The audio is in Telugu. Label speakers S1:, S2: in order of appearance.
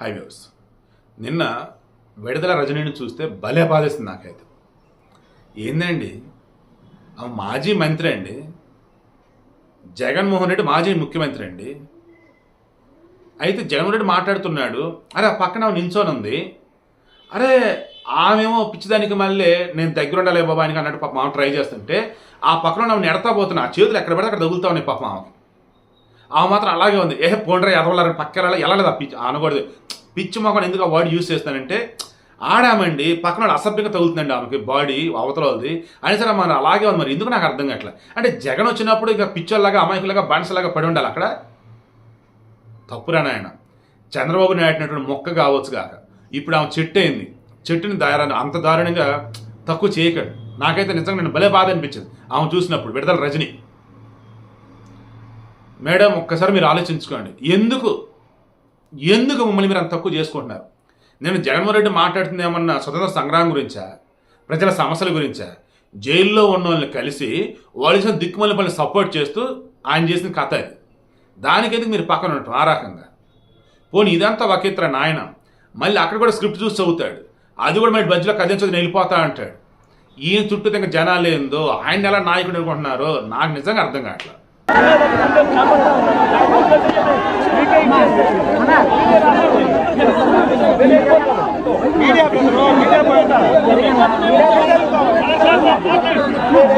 S1: హై వ్యూస్ నిన్న విడుదల రజనీని చూస్తే భలే బాధేస్తుంది నాకైతే. ఏందండి? ఆమె మాజీ మంత్రి అండి. జగన్మోహన్ రెడ్డి మాజీ ముఖ్యమంత్రి అండి. అయితే జగన్మోహన్ రెడ్డి మాట్లాడుతున్నాడు అరే ఆ పక్కన ఆమె నించొని ఉంది. అరే ఆమెమో పిచ్చిదానికి మళ్ళీ నేను దగ్గర ఉండాలి బాబా అని అన్నట్టు పాపం ఆమె ట్రై చేస్తుంటే ఆ పక్కన ఆమె నెడతా పోతున్నా ఆ చేతులు ఎక్కడ పడితే అక్కడ తగులుతా ఉన్నాయి పాపం ఆమెకి. ఆమె మాత్రం అలాగే ఉంది. ఏ పోండ్రా ఎదవలారని పక్కన వెళ్ళలేదు ఆ పిచ్చి అనకూడదు పిచ్చి మొక్కను ఎందుకు ఆ వర్డ్ యూస్ చేస్తానంటే ఆడామండి పక్కన అసభ్యంగా తగులుతుందండి ఆమెకి బాడీ అవతలది అని సరే మరి అలాగే ఉంది మరి ఎందుకు నాకు అర్థం కావట్లేదు అంటే జగన్ వచ్చినప్పుడు ఇక పిచ్చోళ్ళగా అమాయకులాగా బానిసలాగా పడి ఉండాలి అక్కడ? తప్పురా నాయన. చంద్రబాబు నాటినటువంటి మొక్క కావచ్చు కాక ఇప్పుడు ఆమె చెట్టు అయింది. చెట్టుని దారుణ అంత దారుణంగా తక్కువ చేయకండి. నాకైతే నిజంగా నేను భలే బాధ అనిపించింది. ఆమె చూసినప్పుడు విడతల రజని. మేడం ఒక్కసారి మీరు ఆలోచించుకోండి. ఎందుకు ఎందుకు మమ్మల్ని మీరు అంత తక్కువ చేసుకుంటున్నారు? నేను జగన్మోహన్ రెడ్డి మాట్లాడుతుంది ఏమన్నా స్వతంత్ర సంగ్రామం గురించా? ప్రజల సమస్యల గురించా? జైల్లో ఉన్న వాళ్ళని కలిసి వాళ్ళు చేసిన దిక్కుమల్లి పనులు సపోర్ట్ చేస్తూ ఆయన చేసిన కథ అది దానికైతే మీరు పక్కన ఉండటం? ఆ రకంగా. పోనీ ఇదంతా వకేత్ర నాయన? మళ్ళీ అక్కడ కూడా స్క్రిప్ట్ చూసి చదువుతాడు. అది కూడా మళ్ళీ మధ్యలో కథించదు వెళ్ళిపోతా అంటాడు. ఈయన చుట్టూ ఇంకా జనాలు ఏందో ఆయన ఎలా నాయకుడు అనుకుంటున్నారో నాకు నిజంగా అర్థం కావట్లేదు.